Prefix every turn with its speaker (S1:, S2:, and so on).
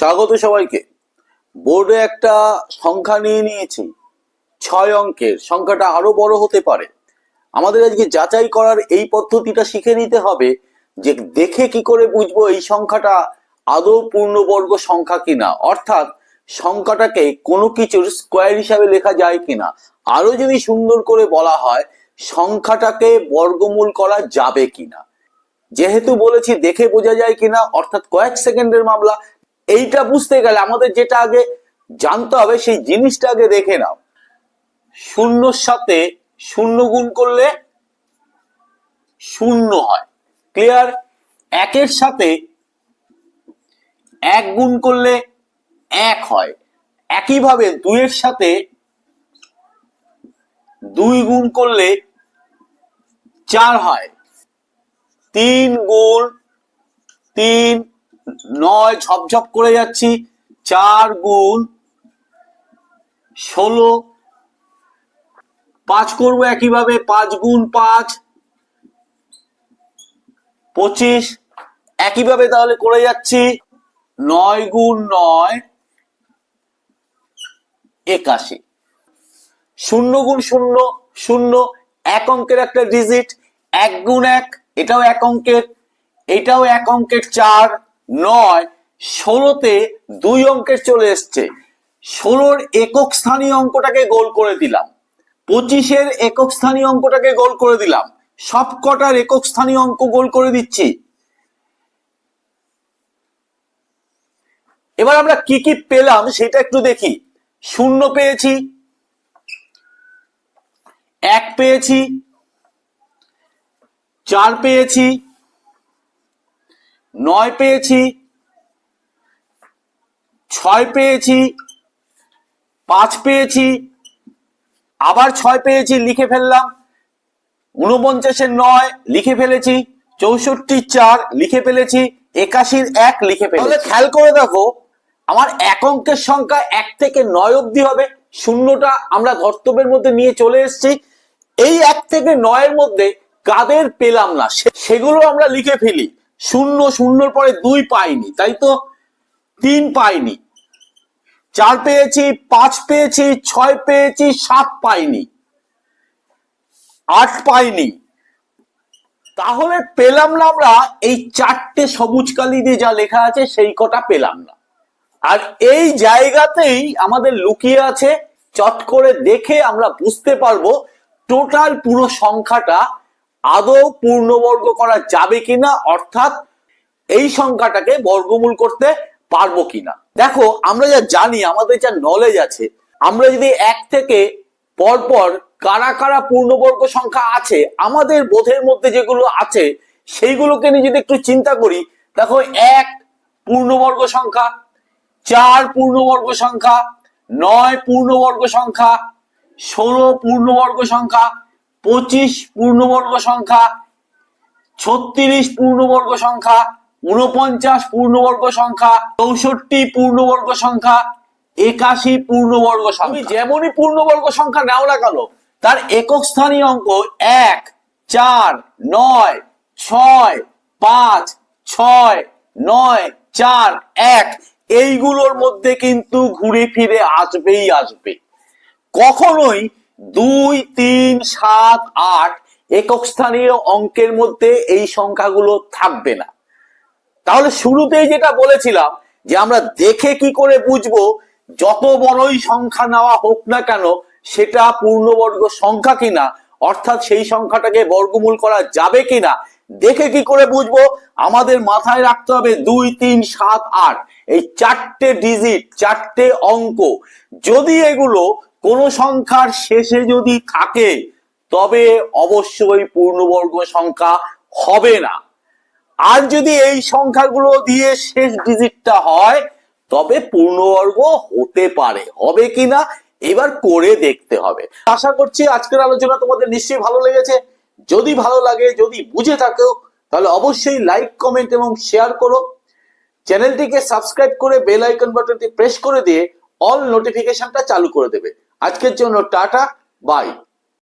S1: স্বাগত সবাইকে। বোর্ডে একটা সংখ্যা নিয়ে নিয়েছি, ছয় অঙ্কের। সংখ্যাটা আরও বড় হতে পারে। আমাদের আজকে যাচাই করার এই পদ্ধতিটা শিখে নিতে হবে যে দেখে কি করে বুঝব এই সংখ্যাটা আদৌ পূর্ণবর্গ সংখ্যা কিনা। অর্থাৎ সংখ্যাটাকে কোনো কিছুর স্কোয়ার হিসাবে লেখা যায় কিনা। আরও যদি সুন্দর করে বলা হয়, সংখ্যাটাকে বর্গমূল করা যাবে কিনা। যেহেতু বলেছি দেখে বোঝা যায় কিনা, অর্থাৎ কয়েক সেকেন্ডের মামলা এইটা বুঝতে গেলে আমাদের যেটা আগে জানতে হবে, সেই জিনিসটা আগে দেখে নাও। শূন্যর সাথে শূন্য গুণ করলে শূন্য হয়। ক্লিয়ার একের সাথে এক গুণ করলে এক হয়। একইভাবে দুইয়ের সাথে দুই গুণ করলে চার হয়। তিন গুণ, তিন নয় ঝপঝপ করে যাচ্ছি। চার গুণ ষোলো। পাঁচ করব একইভাবে, পাঁচ গুণ পাঁচ। পঁচিশ। একইভাবে তাহলে করে যাচ্ছি। নয় গুণ নয়, একাশি। শূন্য গুণ শূন্য শূন্য, এক অঙ্কের একটা ডিজিট এক গুণ এক, এটাও এক অঙ্কের, এটাও এক অঙ্কের চার। নয়, ষোলোতে দুই অঙ্কের চলে এসছে। ষোলোর একক স্থানীয় অঙ্কটাকে গোল করে দিলাম। পঁচিশের একক স্থানীয় অঙ্কটাকে গোল করে দিলাম। সব কটার একক স্থানীয় অঙ্ক গোল করে দিচ্ছি। এবার আমরা কি কি পেলাম সেটা একটু দেখি। শূন্য পেয়েছি, এক পেয়েছি, চার পেয়েছি নয় পেয়েছি, ছয় পেয়েছি, পাঁচ পেয়েছি, আবার ছয় পেয়েছি, লিখে ফেললাম। উনপঞ্চাশের নয়, লিখে ফেলেছি। চৌষট্টি চার, লিখে ফেলেছি। একাশির এক, লিখে ফেলেছি। খেয়াল করে দেখো, আমার এক অঙ্কের সংখ্যা এক থেকে নয় অবধি হবে। শূন্যটা আমরা ধর্তব্যের মধ্যে নিয়ে চলে এসেছি। এই এক থেকে নয়ের মধ্যে কাদের পেলাম না সেগুলো আমরা লিখে ফেলি। শূন্য শূন্যর পরে দুই পাইনি, তাই তো? তিন পাইনি। চার পেয়েছি, পাঁচ পেয়েছি, ছয় পেয়েছি, সাত পাইনি। আট পাইনি। তাহলে পেলাম না আমরা, এই চারটে সবুজ কালি দিয়ে যা লেখা আছে, সেই কটা পেলাম না। আর এই জায়গাতেই আমাদের লুকিয়ে আছে, চট করে দেখে আমরা বুঝতে পারব, টোটাল পুরো সংখ্যাটা আদৌ পূর্ণবর্গ করা যাবে কিনা, অর্থাৎ এই সংখ্যাটাকে বর্গমূল করতে পারব কিনা। দেখো, আমরা যা জানি, আমাদের যা নলেজ আছে, আমরা যদি এক থেকে পরপর কারা কারা পূর্ণবর্গ সংখ্যা আছে, আমাদের বোধের মধ্যে যেগুলো আছে, সেইগুলোকে নিয়ে যদি একটু চিন্তা করি, দেখো, এক পূর্ণবর্গ সংখ্যা, চার পূর্ণবর্গ সংখ্যা, নয় পূর্ণবর্গ সংখ্যা, ষোলো পূর্ণবর্গ সংখ্যা পঁচিশ পূর্ণবর্গ সংখ্যা, ছত্রিশ পূর্ণবর্গ সংখ্যা উনপঞ্চাশ পূর্ণবর্গ সংখ্যা, চৌষট্টি পূর্ণবর্গ সংখ্যা, একাশি পূর্ণবর্গ সংখ্যা। যেমনই পূর্ণবর্গ সংখ্যা নাও না তার একক স্থানীয় অঙ্ক এক, চার, নয়, ছয়, পাঁচ, ছয়, নয়, চার, এক, এইগুলোর মধ্যে কিন্তু ঘুরে ফিরে আসবেই আসবে। কখনোই দুই, তিন, সাত, আট একক স্থানীয় অঙ্কের মধ্যে এই সংখ্যাগুলো থাকবে না। তাহলে শুরুতেই যেটা বলেছিলাম যে আমরা দেখে কি করে বুঝব যত বড়ই সংখ্যা নেওয়া হোক না কেন সেটা পূর্ণবর্গ সংখ্যা কিনা, অর্থাৎ সেই সংখ্যাটাকে বর্গমূল করা যাবে কিনা, দেখে কি করে বুঝব আমাদের মাথায় রাখতে হবে দুই, তিন, সাত, আট। এই চারটে ডিজিট চারটে অঙ্ক। যদি এগুলো কোনো সংখ্যার শেষে যদি থাকে, তবে অবশ্যই পূর্ণবর্গ সংখ্যা হবে না। আর যদি এই সংখ্যাগুলো দিয়ে শেষ ডিজিটটা হয়, তবে পূর্ণবর্গ হতে পারে। হবে কিনা, এবার করে দেখতে হবে। আশা করছি আজকের আলোচনা তোমাদের নিশ্চয়ই ভালো লেগেছে। যদি ভালো লাগে, যদি বুঝে থাকো, তাহলে অবশ্যই লাইক কমেন্ট এবং শেয়ার করো। চ্যানেলটিকে সাবস্ক্রাইব করে বেল আইকন বাটনটি প্রেস করে দিয়ে অল নোটিফিকেশনটা চালু করে দেবে। আজকের জন্য টাটা বাই।